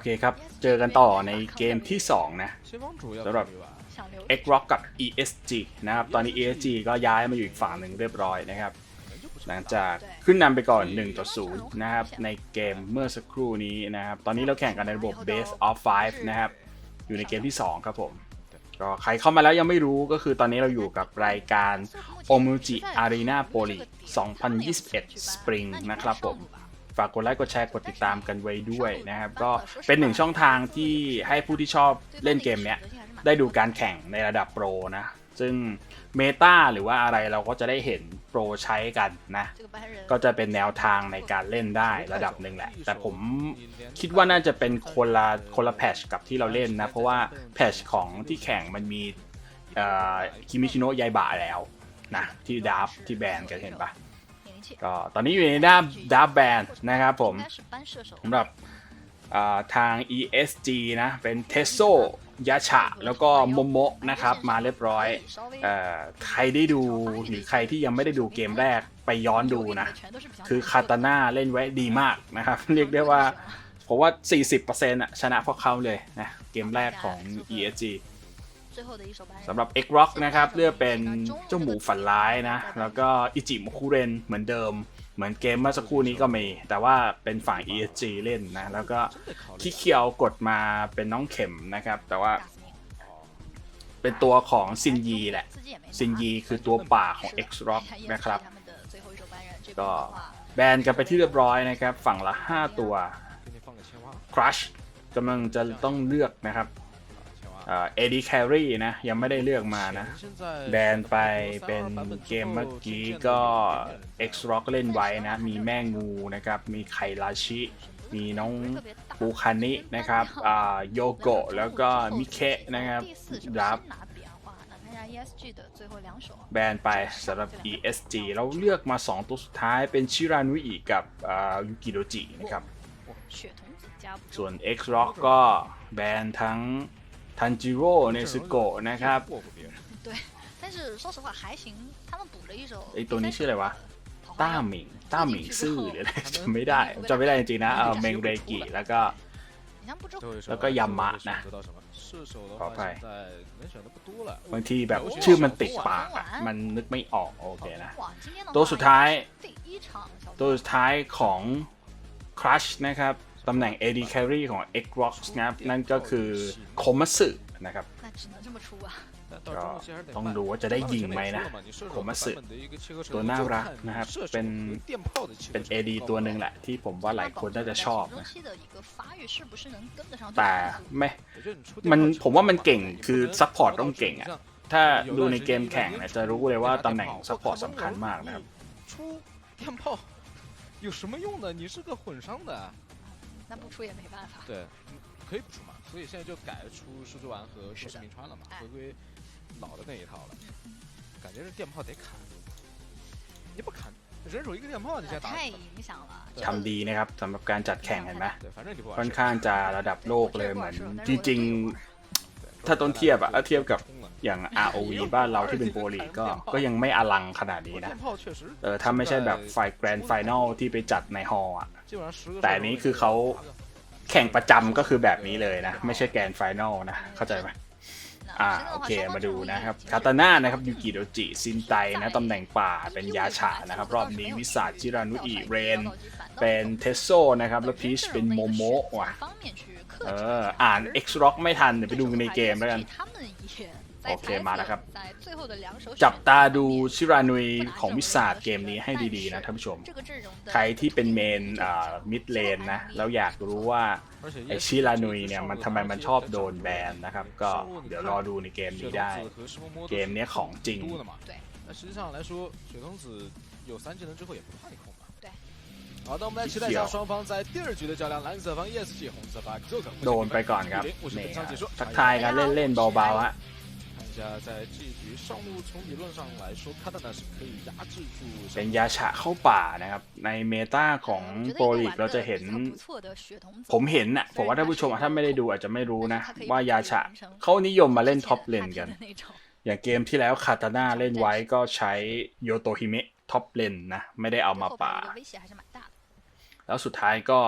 โอเคครับ เจอกันต่อในเกมที่ 2 นะสำหรับ X Rock กับ ESG นะครับ ตอนนี้ ESG ก็ย้ายมาอยู่อีกฝั่งหนึ่งเรียบร้อยนะครับ หลังจากขึ้นนำไปก่อน 1 ต่อ 0 นะครับ ในเกมเมื่อสักครู่นี้นะครับ ตอนนี้เราแข่งกันในระบบ Base of 5 นะครับ อยู่ในเกมที่ 2 ครับผมก็ใครเข้ามาแล้วยังไม่รู้ก็คือตอนนี้เราอยู่กับรายการ o m u j i Arena p o l y 2021 Spring นะครับผมากกดไลค์กดแชร์กดติดตามกันไว้ด้วยนะครับ ก็เป็นหนึ่งช่องทางที่ให้ผู้ที่ชอบเล่นเกมเนี้ยได้ดูการแข่งในระดับโปรนะ ซึ่งเมตาหรือว่าอะไรเราก็จะได้เห็นโปรใช้กันนะ ก็จะเป็นแนวทางในการเล่นได้ระดับหนึ่งแหละ แต่ผมคิดว่าน่าจะเป็นคนละคนละแพทชกับที่เราเล่นนะ เพราะว่าแพทชของที่แข่งมันมีคิมิชิโนะยายบะแล้วนะ ที่ดับที่แบนกันเห็นปะ ก็ตอนนี้อยู่ในด้านดับแบนนะครับผมสำหรับอ่าทาง ESG นะ เป็นเทสโซยาชะ แล้วก็โมโมะนะครับ มาเรียบร้อยเอ่อใครได้ดูหรือใครที่ยังไม่ได้ดูเกมแรกไปย้อนดูนะ คือคาตาน่าเล่นไว้ดีมากนะครับ เรียกได้ว่าผมว่า 40%อะชนะพวกเขาเลยนะ เกมแรกของ ESG สำหรับ X Rock นะครับ เลือกเป็นเจ้าหมูฝันร้ายนะ แล้วก็อิจิมคูเรนเหมือนเดิม เหมือนเกมเมื่อสักครู่นี้ก็มี แต่ว่าเป็นฝั่ง ESG เล่นนะ แล้วก็ขี้เคียวกดมาเป็นน้องเข็มนะครับ แต่ว่าเป็นตัวของซินยีแหละ ซินยีคือตัวป่าของ X Rock นะครับ ก็แบนกันไปที่เรียบร้อยนะครับ ฝั่งละ 5 ตัวครัชกำลังจะต้องเลือกนะครับ เอดีแครีนะ ยังไม่ได้เลือกมานะ现在แบนไปเป็นเกมเมื่อกี้ก็ X Rock เล่นไว้นะ มีแม่งูนะครับ มีไคราชิ มีน้องปูคานินะครับอ่าโยโกะแล้วก็มิเคะนะครับรับแบนไปสำหรับ ESG เราเลือกมา 2 ตัวสุดท้ายเป็นชิรานุอิกับยูกิโดจินะครับ ส่วน X Rock ก็แบนทั้ง ทันจิโร่เนซึโกะนะครับ 过过别人，但是说实话还行，他们补了一手。 ไอตัวนี้ชื่ออะไรวะ ต้าหมิง ต้าหมิงซื่อหรืออะไรจำไม่ได้จำไม่ได้จริงๆนะเออเมงเรกิแล้วก็ 你像不知最后一手แล้วก็ยามะนะ 得到什么？射手的ขออ 话 ภัย 现在能选的不多了。 บางทีแบบชื่อมันติดปากอะมันนึกไม่ออกโอเคนะ 哇，今天的话 ตัวสุดท้าย 第一场小 ตัวสุดท้ายของ Crush นะครับ ตำแหน่ง AD Carry ของ Xbox นะครับนั่นก็คือคมัสึนะครับก็ต้องดูว่าจะได้ยิงไหมนะคมัสึตัวน่ารักนะครับ เป็นเป็น AD ตัวหนึ่งแหละ ที่ผมว่าหลายคนน่าจะชอบนะแต่ไม่มันผมว่ามันเก่งคือซัพพอร์ตต้องเก่งอะถ้าดูในเกมแข่งนะจะรู้เลยว่าตำแหน่งงซัพพอร์ตสำคัญมากนะครับ 那不出也没办法。对，可以不出嘛。所以现在就改出书之丸和是的说是名川了嘛，哎回归老的那一套了。感觉这电炮得砍，你不砍，人手一个电炮，你现在打太死他影响了。 ทำดีนะครับสำหรับการจัดแข่งเห็นไหม 对，反正你不玩 ค่อน 射 ข้างจะระดับโลกเลยเหมือนจริง ๆ ถ้าต้นเทียบอะถ้าเทียบกับ 冲了 อย่าง ROV บ้านเราที่เป็นโปรลีก็ก็ยังไม่อลังขนาดนี้นะเออถ้าไม่ใช่แบบไฟแกรนด์ไฟนอลที่ไปจัดในฮอลอะแต่นี้คือเขาแข่งประจำก็คือแบบนี้เลยนะ ไม่ใช่แกรนด์ไฟนอลนะ เข้าใจไหมอ่าโอเคมาดูนะครับคาตาน่านะครับยูกิโดจิซินไตนะตำแหน่งป่าเป็นยาฉานะครับ รอบนี้วิสาจิรานุอิเรน เป็นเทสโซนะครับ แล้วพีชเป็นโมโมะว่ะเอออ่าน X-Rock ไม่ทัน เดี๋ยวไปดูในเกมแล้วกัน โอเคมาแล้วครับ จับตาดูชิรานุยของวิสาดเกมนี้ให้ดีๆนะท่านผู้ชม ใครที่เป็นเมนอ่ามิดเลนนะ แล้วอยากรู้ว่า 而且 ไอชิรานุยเนี่ยมันทำไมมันชอบโดนแบนนะครับ ก็เดี๋ยวรอดูในเกมนี้ได้ เกมเนี้ยของจริง 多的嘛。对。那实际上来说，雪童子有三技能之后也不怕你控嘛。对。好的，我们来期待一下双方在第二局的较量，蓝色方 ESG，红色方 Joker。 โดนไปก่อนครับ 我是 นี่ 本场解说。 ทักทายกันเล่นๆเบาๆฮะ 看一下，在这一局上路从理论上来说，卡塔纳是可以压制住。 เป็นยาฉะเข้าป่านะครับ ในเมตาของโปรลีกเราจะเห็น ผมเห็นน่ะผมว่าท่านผู้ชมถ้าไม่ได้ดูอาจจะไม่รู้นะ ว่ายาฉะเขานิยมมาเล่นท็อปเลนกัน อย่างเกมที่แล้วคาตาน่าเล่นไว้ก็ใช้โยโตฮิเมะท็อปเลนนะ ไม่ได้เอามาป่า แล้วสุดท้ายก็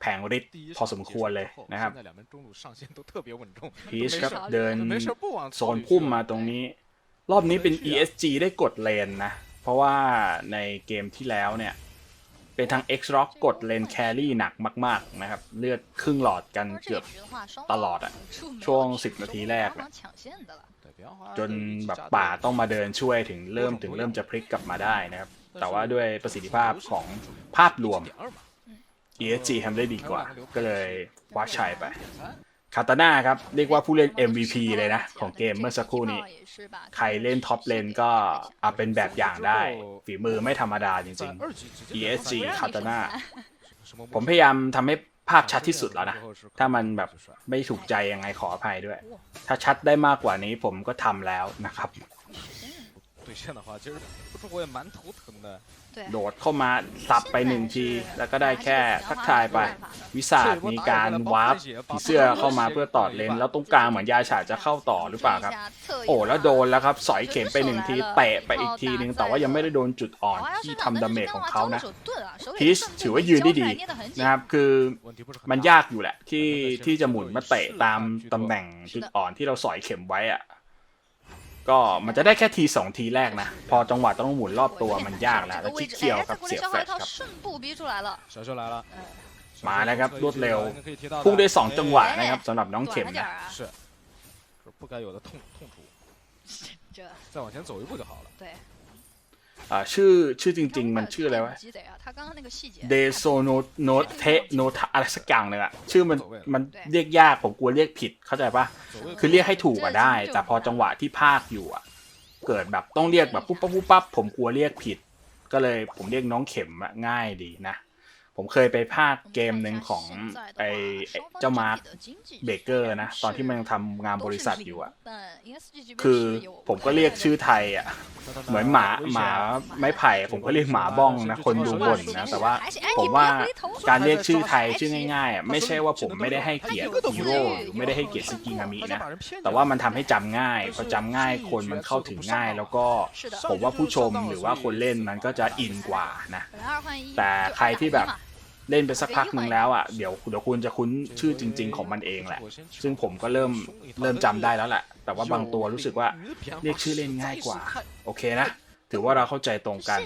แผงฤทธิ์พอสมควรเลยนะครับพีชครับเดินโซนพุ่มมาตรงนี้ รอบนี้เป็น ESG ได้กดเลนนะ เพราะว่าในเกมที่แล้วเนี่ย เป็นทาง X-Rock กดเลนแครี่หนักมาก ๆ นะครับ เลือดครึ่งหลอดกันเกือบตลอดอะช่วง 10 นาทีแรกนะจนแบบป่าต้องมาเดินช่วยถึงเริ่มถึงเริ่มจะพลิกกลับมาได้นะครับ แต่ว่าด้วยประสิทธิภาพของภาพรวม ESG ทำได้ดีกว่า ก็เลยว้าชัยไปคาตาน่าครับ เรียกว่าผู้เล่น MVP เลยนะ ของเกมเมื่อสักครู่นี้ ใครเล่นท็อปเลนก็อาเป็นแบบอย่างได้ ฝีมือไม่ธรรมดาจริงๆ ESG คาตาน่าผมพยายามทำให้ภาพชัดที่สุดแล้วนะ ถ้ามันแบบไม่ถูกใจยังไงขออภัยด้วย ถ้าชัดได้มากกว่านี้ผมก็ทำแล้วนะครับ 对线的话，其实不是我也蛮头疼的。对 โดดเข้ามาสับไปหนึ่งที แล้วก็ได้แค่ทักทายไป วิสาดมีการวาร์ปผีเสื้อเข้ามาเพื่อตอดเลน แล้วตรงกลางเหมือนยาฉาจะเข้าต่อหรือเปล่าครับ โอ้แล้วโดนแล้วครับ สอยเข็มไปหนึ่งทีเตะไปอีกทีนึง แต่ว่ายังไม่ได้โดนจุดอ่อนที่ทำดาเมจของเขานะ พีชถือว่ายืนได้ดีนะครับ คือ 问题不是很大 มันยากอยู่แหละที่ที่จะหมุนมาเตะตามตำแหน่งจุดอ่อนที่เราสอยเข็มไว้อะ ก็มันจะได้แค่ทีสองทีแรกนะ พอจังหวะต้องหมุนรอบตัวมันยากแล้วแล้วที่เคียวครับเสียแฟลชครับ 顺步逼出来了，小修来了，มาแล้วครับรวดเร็ว 可以提到的 พุ่งได้สองจังหวะนะครับสำหรับน้อง 短 เข็ม 了点 นะ 儿啊，是是不该有的痛痛处，这再往前走一步就好了。对。 ่าชื่อชื่อจริง ๆ มันชื่ออะไรวะเดโซโนโนเทโนทอะไรสักอย่างหนึ่งอะชื่อมันมันเรียกยากผมกลัวเรียกผิดเข้าใจปะคือเรียกให้ถูกอะได้ แต่พอจังหวะที่ภาคอยู่อะเกิดแบบต้องเรียกแบบปุ๊บปั๊บปุ๊บปั๊บผมกลัวเรียกผิด ก็เลยผมเรียกน้องเข็มอะง่ายดีนะ ผมเคยไปภาคเกมหนึ่งของไอไอ้เจ้ามาร์คเบเกอร์นะ ตอนที่มันยังทำงานบริษัทอยู่อะคือผมก็เรียกชื่อไทยอะเหมือนหมาหมาไม้ไผ่ ผมก็เรียกหมาบ้องนะ คนดูบ่นนะ แต่ว่าผมว่าการเรียกชื่อไทยชื่อง่ายๆอะไม่ใช่ว่าผมไม่ได้ให้เกียรติฮีโร่หรือไม่ได้ให้เกียรติสกิงามินะ แต่ว่ามันทำให้จำง่ายพอจำง่ายคนมันเข้าถึงง่าย แล้วก็ผมว่าผู้ชมหรือว่าคนเล่นมันก็จะอินกว่านะ แต่ใครที่แบบ เล่นไปสักพักหนึ่งแล้วอะเดี๋ยวเดี๋ยวคุณจะคุ้นชื่อจริง ๆ ของมันเองแหละ ซึ่งผมก็เริ่มเริ่มจำได้แล้วแหละ แต่ว่าบางตัวรู้สึกว่าเรียกชื่อเล่นง่ายกว่า โอเคนะ ถือว่าเราเข้าใจตรงกัน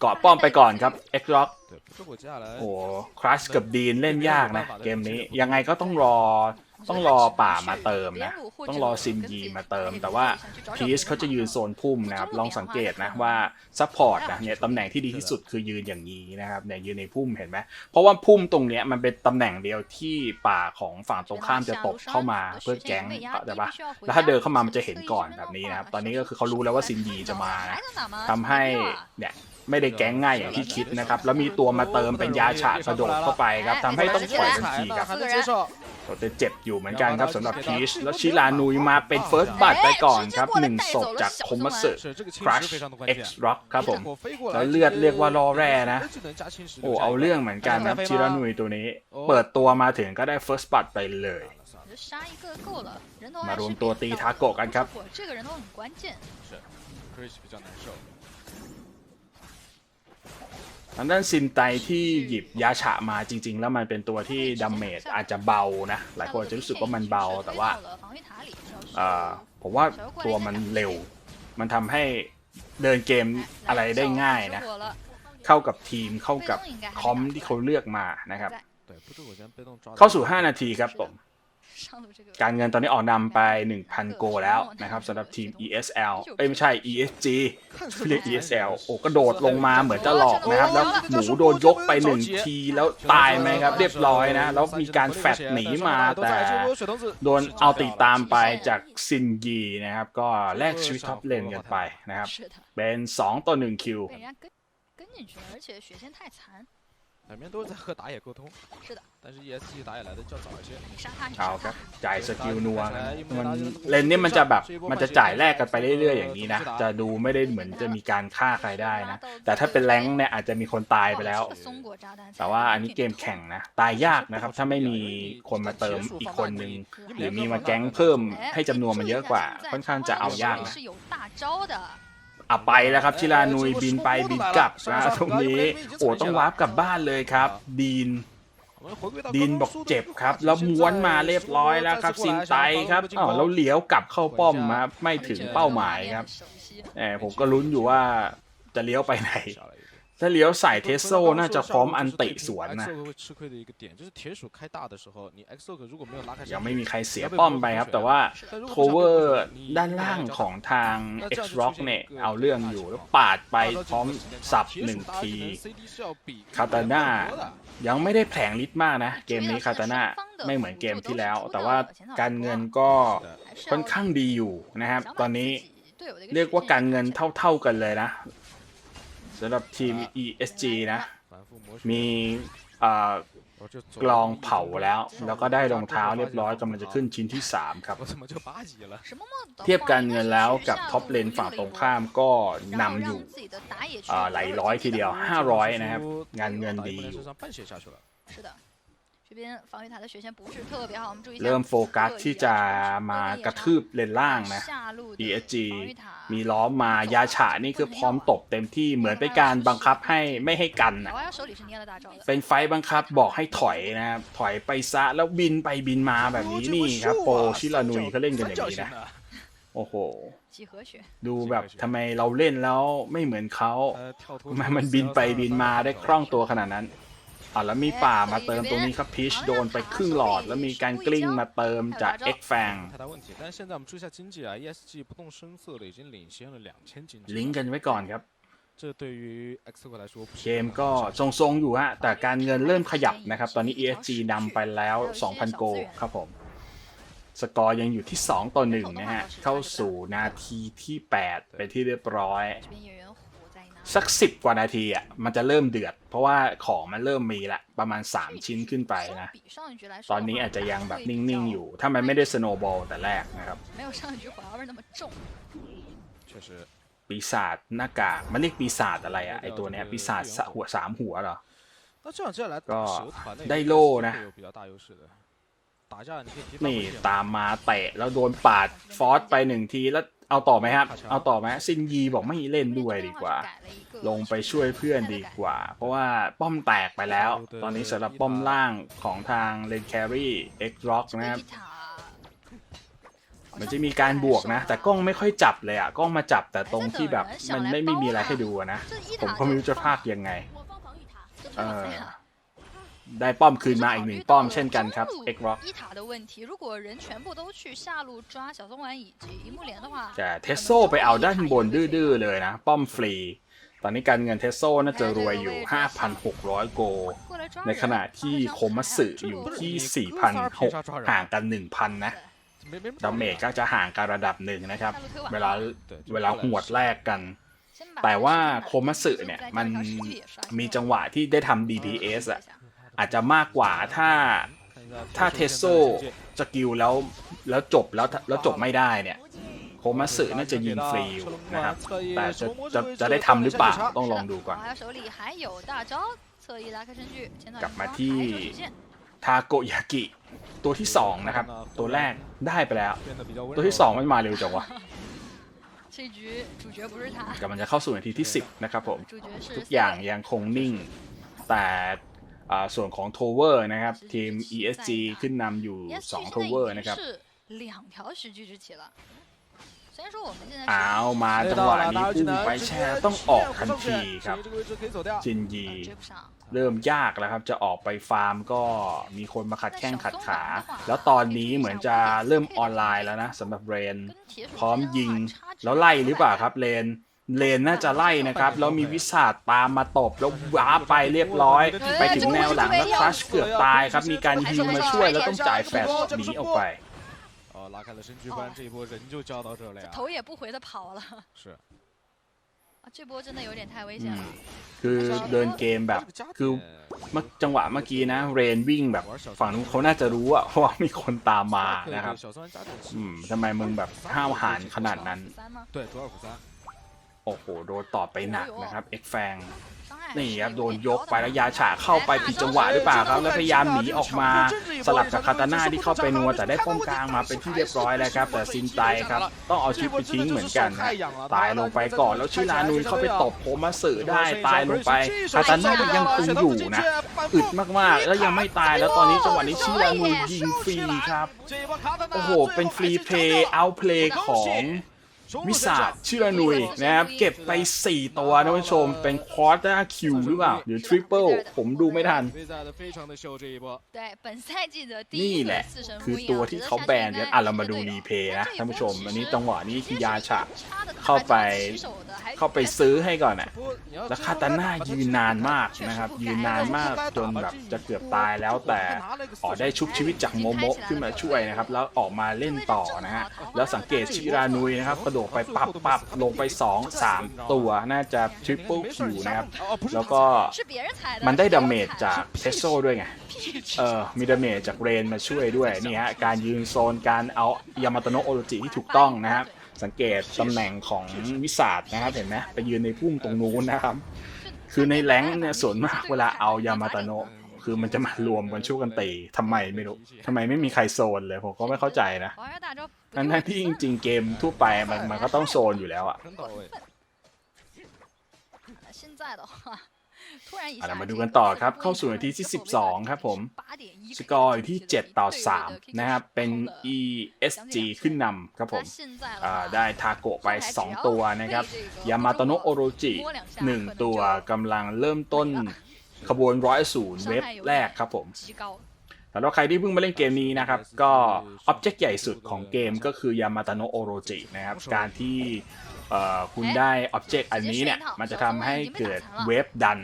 เกาะป้อมไปก่อนครับ x r o c โอ้ครัชกับดีนเล่นยากนะ เกมนี้ยังไงก็ต้องรอ ต้องรอป่ามาเติมนะ ต้องรอซินยีมาเติม แต่ว่าพีชเขาจะยืนโซนพุ่มนะครับ ลองสังเกตนะว่าซัพพอร์ตนะเนี่ยตำแหน่งที่ดีที่สุดคือยืนอย่างนี้นะครับเนี่ยยืนในพุ่มเห็นไหมเพราะว่าพุ่มตรงเนี้ยมันเป็นตำแหน่งเดียวที่ป่าของฝั่งตรงข้ามจะตกเข้ามาเพื่อแก๊งเข้าใจปะแล้วถ้าเดินเข้ามามันจะเห็นก่อนแบบนี้นะครับ ตอนนี้ก็คือเขารู้แล้วว่าซินยีจะมานะทำให้เนี่ยไม่ได้แก๊งง่ายอย่างที่คิดนะครับ แล้วมีตัวมาเติมเป็นยาฉาดกระโดดเข้าไปครับทำให้ต้องปล่อยทันทีครับเราจะเจ็บอยู่เหมือนกันครับสำหรับพีชแล้วชิลานุยมาเป็นเฟิร์สบัตไปก่อนครับหนึ่งศพจากคมมัสเซอร์คราชเอ็กซ์ร็อกครับผม แล้วเลือดเรียกว่ารอแร่นะ โอ้เอาเรื่องเหมือนกันครับชิลานุยตัวนี้ เปิดตัวมาถึงก็ได้เฟิร์สบัตไปเลย มารวมตัวตีทาโกกันครับ ทางด้านซินไตที่หยิบยาฉะมาจริง ๆ แล้วมันเป็นตัวที่ดาเมจอาจจะเบานะ หลายคนจะรู้สึกว่ามันเบาแต่ว่าผมว่าตัวมันเร็ว มันทำให้เดินเกมอะไรได้ง่ายนะ เข้ากับทีมเข้ากับคอมที่เขาเลือกมานะครับ เข้าสู่ 5 นาทีครับผม การเงินตอนนี้ออกนำไป 1,000 โกแล้วนะครับสำหรับทีม ESL เอ้ยไม่ใช่ ESG เรียก ESL โอ้กระโดดลงมาเหมือนจะหลอกนะครับ แล้วหมูโดนยกไปหนึ่งทีแล้วตายไหมครับ เรียบร้อยนะ แล้วมีการแฟดหนีมาแต่โดนเอาติดตามไปจากซินยีนะครับ ก็แลกชีวิตท็อปเลนกันไปนะครับ是的，เป็น 2 ต่อ1คิว 两边都是在和打野沟通，是的，但是 ESG 打野来的较早一些。你杀他，你 เอา 杀 ครับ 他。 จ่ายสกิลนัวกันมันเลนนี่มันจะแบบมันจะจ่ายแลกกันไปเรื่อยๆอย่างนี้นะ จะดูไม่ได้เหมือนจะมีการฆ่าใครได้นะ แต่ถ้าเป็นแรงค์เนี่ยอาจจะมีคนตายไปแล้ว แต่ว่าอันนี้เกมแข่งนะ ตายยากนะครับ ถ้าไม่มีคนมาเติมอีกคนนึง หรือมีมาแก๊งเพิ่มให้จำนวนมันเยอะกว่า ค่อนข้างจะเอายากนะ 是有大招的， อ่ไปแล้วครับชิลานุยบินไปบินกลับนะตรงนี้โอ้ต้องวาร์ปกลับบ้านเลยครับ ดีนดินบอกเจ็บครับ แล้วม้วนมาเรียบร้อยแล้วครับซินไตครับอ๋อแล้วเลี้ยวกลับเข้าป้อมมาไม่ถึงเป้าหมายครับแหมผมก็ลุ้นอยู่ว่าจะเลี้ยวไปไหน ถ้าเลี้ยวใส่เทสโซน่าจะพร้อมอันเตะสวนนะยังไม่มีใครเสียป้อมไปครับ แต่ว่าโคเวอร์ด้านล่างของทาง X Rock เนี่ยเอาเรื่องอยู่แล้วปาดไปพร้อมสับหนึ่งทีคาตาน่ายังไม่ได้แผลงฤทธิ์มากนะ เกมนี้คาตาน่าไม่เหมือนเกมที่แล้ว แต่ว่าการเงินก็ค่อนข้างดีอยู่นะครับ ตอนนี้เรียกว่าการเงินเท่า ๆกันเลยนะ สำหรับทีม ESG นะ มีกลองเผาแล้ว แล้วก็ได้รองเท้าเรียบร้อยกำลังจะขึ้นชิ้นที่ 3 ครับ เทียบกัรเงินแล้วกับท็อปเลนฝั่งตรงข้ามก็นำอยู่หลายร้อยทีเดียว 500 นะครับ งานเงินดีอยู่ 这边防御塔的血线不是特别好，我们注意一下 เริ่มโฟกัสที่จะมากระทืบเลนล่างนะ 下路的 ESG 防御塔 มีล้อมมายาฉะนี่คือพร้อมตบเต็มที่เหมือนเป็นการบังคับให้ไม่ให้กัน 老 นะ 蛙手里是捏了大招的， เป็นไฟต์บังคับบอกให้ถอยนะครับ ถอยไปซะแล้วบินไปบินมาแบบนี้นี่ครับ โปรชิรานุยเขาเล่นกันอย่างนี้นะ โอ้โห 几何血， ดูแบบทำไมเราเล่นแล้วไม่เหมือนเขา 呃，跳脱 ทำไมมันบินไปบินมาได้คล่องตัวขนาดนั้น อ่าแล้วมีป่ามาเติมตรงนี้ครับพีชโดนไปครึ่งหลอด แล้วมีการกลิ้งมาเติมจากเอ็กแฟงลิงกันไว้ก่อนครับเกมก็ทรงๆอยู่ฮะ แต่การเงินเริ่มขยับนะครับ ตอนนี้ ESG นำไปแล้ว 2,000 โกครับผม สกอร์ยังอยู่ที่ 2 ต่อ 1 นะฮะ เข้าสู่นาทีที่ 8 ไปที่เรียบร้อย สักสิบกว่านาทีอะมันจะเริ่มเดือด เพราะว่าของมันเริ่มมีละประมาณ 3 ชิ้นขึ้นไปนะ ตอนนี้อาจจะยังแบบนิ่ง ๆ อยู่ ถ้ามันไม่ได้สโนว์บอลแต่แรกนะครับปีศาจหน้ากากมันเรียกปีศาจอะไรอะไอตัวเนี้ยปีศาจหัวสามหัวเหรอก็ได้โล่นะนี่ตามมาเตะแล้วโดนปาดฟอสไปหนึ่งทีแล้ว เอาต่อไหมครับ เอาต่อไหมซินยีบอกไม่เล่นด้วยดีกว่า ลงไปช่วยเพื่อนดีกว่า เพราะว่าป้อมแตกไปแล้ว ตอนนี้สำหรับป้อมล่างของทางเลนแครี่เอ็กซ์ร็อกนะครับมันจะมีการบวกนะ แต่กล้องไม่ค่อยจับเลยอะกล้องมาจับแต่ตรงที่แบบมันไม่ไม่มีอะไรให้ดูอะนะ ผมก็ไม่รู้จะพากยังไง呃， ได้ป้อมคืนมาอีกหนึ่งป้อมเช่นกันครับเอก X Rock จะเทสโซไปเอาด้านบนดื้อๆเลยนะ ป้อมฟรี ตอนนี้การเงินเทสโซน่าจะรวยอยู่ 5,600 โก ในขณะที่โคมัสึอยู่ที่ 4,600 ห่างกัน 1,000 นะดาเมจก็จะห่างกันระดับหนึ่งนะครับ เวลาเวลาหวดแรกกัน แต่ว่าโคมัสึเนี่ย มันมีจังหวะที่ได้ทำ DPS อะ อาจจะมากกว่าถ้าถ้าเทสโซสกิลแล้วแล้วจบแล้วแล้วจบไม่ได้เนี่ยโคมัสึน่าจะยิงฟรีนะครับ แต่จะจะจะได้ทำหรือเปล่าต้องลองดูก่อน กลับมาที่ทาโกยากิ ตัวที่ 2 นะครับ ตัวแรกได้ไปแล้ว ตัวที่ 2 มันมาเร็วจังวะกำลังจะเข้าสู่นาทีที่ 10 นะครับผม ทุกอย่างยังคงนิ่ง แต่ ส่วนของ Tower นะครับ ทีม ESG ขึ้นนำอยู่ 2 Tower นะครับเอามาจังหวะนี้พุ่งไปแช่ต้องออกทันทีครับจินยีเริ่มยากแล้วครับจะออกไปฟาร์มก็มีคนมาขัดแข้งขัดขา แล้วตอนนี้เหมือนจะเริ่มออนไลน์แล้วนะสำหรับเรน พร้อมยิงแล้วไล่หรือเปล่าครับเรน เลนน่าจะไล่นะครับ แล้วมีวิสาดตามมาตบ แล้วว้าร์ปไปเรียบร้อย ไปถึงแนวหลังแล้วครัชเกือบตายครับ มีการฮิวมาช่วยแล้วต้องจ่ายแฟลชหนีออกไป 哦，拉开了身躯，不然这一波人就交到这儿了呀。头也不回的跑了。是，啊，这波真的有点太危险了。 คือเดินเกมแบบ คือเมื่อจังหวะเมื่อกี้นะ เรนวิ่งแบบฝั่งนู้นเขาน่าจะรู้อะ เพราะว่ามีคนตามมานะครับ 小酸加点 อืมทำไมมึงแบบห้าวหาญขนาดนั้น 三吗？对，左二虎三， โอ้โห โดนตอบไปหนักนะครับ เอ็กแฟง นี่ครับ โดนยกไปแล้วยาฉาเข้าไปผิดจังหวะหรือเปล่าครับ แล้วพยายามหนีออกมา สลับกับคาตาน่าที่เข้าไปนัวแต่ได้ป้อมกลางมาเป็นที่เรียบร้อยแล้วครับ แต่ซินไตครับ ต้องเอาชีวิตไปทิ้งเหมือนกันนะตายลงไปก่อนแล้วชิรานุยเข้าไปตบผมมาสื่อได้ตายลงไปคาตาน่ายังคงอยู่นะอึดมากๆ แล้วยังไม่ตายแล้วตอนนี้จังหวะนี้ชิรานุยยิงฟรีครับ โอ้โห เป็นฟรีเพย์เอาเพลย์ของ วิสาเชื่อนุยนะครับ เก็บไป 4 ตัวนะผู้ชม เป็นควอเตอร์คิวหรือเปล่า หรือทริปเปิลผมดูไม่ทัน นี่แหละ คือตัวที่เขาแบนกันอะเรามาดูรีเพย์นะท่านผู้ชม อันนี้จังหวะนี้คิยาฉะเข้าไป เข้าไปซื้อให้ก่อนอะแล้วคาตาน่ายืนนานมากนะครับ ยืนนานมากจนแบบจะเกือบตายแล้วแต่อ๋อได้ชุบชีวิตจากโมโมะขึ้นมาช่วยนะครับ แล้วออกมาเล่นต่อนะฮะแล้วสังเกตชิรานุยนะครับกระโดดไปปรับปรับลงไป 2 3 ตัวน่าจะทริปเปิลคิวนะครับ แล้วก็มันได้ดาเมจจากเทสโซด้วยไงเออมีดาเมจจากเรนมาช่วยด้วยนี่ฮะการยืนโซนการเอายามาตโนโอโรจิที่ถูกต้องนะครับ สังเกตตำแหน่งของวิสาดนะครับเห็นไหมไปยืนในพุ่มตรงนู้นนะครับ คือในแรงเนี่ยส่วนมากเวลาเอายามาตโนะคือมันจะมารวมกันช่วกันตีทำไมไม่รู้ทำไมไม่มีใครโซนเลยผมก็ไม่เข้าใจนะนั้นที่จริงๆเกมทั่วไปมันมันก็ต้องโซนอยู่แล้วอะ เรามาดูกันต่อครับ เข้าสู่นาทีที่ 12 ครับผม สกอร์อยู่ที่ 7 ต่อ 3 นะครับ เป็น ESG ขึ้นนำครับผม ได้ทาโกะไป 2 ตัวนะครับ ยามาโตโนะโอโรจิ 1 ตัวกำลังเริ่มต้นขบวนร้อยศูนย์เว็บแรกครับผมสำหรับใครที่เพิ่งมาเล่นเกมนี้นะครับ ก็อ็อบเจกต์ใหญ่สุดของเกมก็คือยามาโตโนโอโรจินะครับ การที่ คุณได้อ็อบเจกต์อันนี้เนี่ย มันจะทำให้เกิดเวฟดัน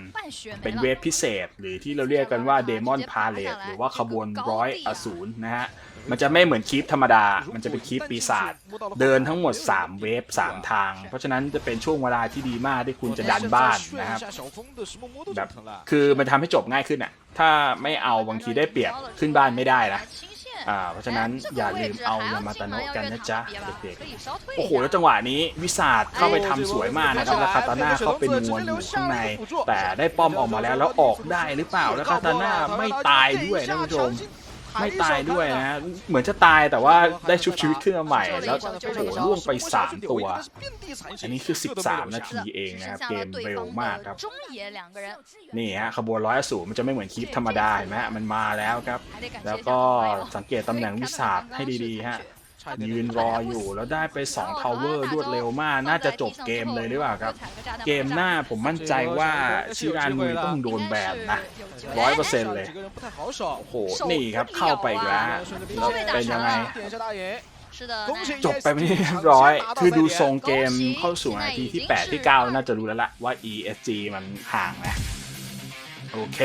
เป็นเวฟพิเศษ หรือที่เราเรียกกันว่าเดมอนพาเลตหรือว่าขบวนร้อยอสูรนะฮะ มันจะไม่เหมือนคลิปธรรมดา มันจะเป็นคลิปปีศาจเดินทั้งหมด 3 เวฟ3 ทาง เพราะฉะนั้นจะเป็นช่วงเวลาที่ดีมากที่คุณจะดันบ้านนะครับแบบคือมันทำให้จบง่ายขึ้นอะถ้าไม่เอาบางทีได้เปรียบขึ้นบ้านไม่ได้นะ อ่าเพราะฉะนั้นอย่าลืมเอายามาตาโนะกันนะจ๊ะเด็กๆโอ้โหแล้วจังหวะนี้วิสาดเข้าไปทำสวยมากนะครับแล้วคาตาน่าเข้าไปนวลอยู่ข้างใน แต่ได้ป้อมออกมาแล้วแล้วออกได้หรือเปล่าแล้วคาตาน่าไม่ตายด้วยนะคุณผู้ชม ไม่ตายด้วยนะ เหมือนจะตายแต่ว่าได้ชุบชีวิตขึ้นมาใหม่ แล้วโอ้หล่วงไปสามตัว อันนี้คือ 13 นาทีเองนะครับ เกมเร็วมากครับ นี่ฮะขบวนร้อยสูรมันจะไม่เหมือนคลิปธรรมดาเห็นไหมมันมาแล้วครับ แล้วก็สังเกตตำแหน่งวิสาดให้ดีๆฮะ ยืนรออยู่แล้วได้ไป2 power รวดเร็วมาก น่าจะจบเกมเลยหรือเปล่าครับ เกมหน้าผมมั่นใจว่าชิรานมุยต้องโดนแบนนะร้อยเปอร์เซ็นต์เลย โอ้โห นี่ครับเข้าไปแล้วเป็นยังไงจบไปไม่เรียบร้อย คือดูทรงเกมเข้าสู่นาทีที่ 8 ที่ 9 น่าจะรู้แล้วละว่า ESG มันห่างนะ โอเค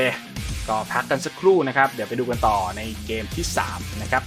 ก็พักกันสักครู่นะครับ เดี๋ยวไปดูกันต่อในเกมที่ 3 นะครับ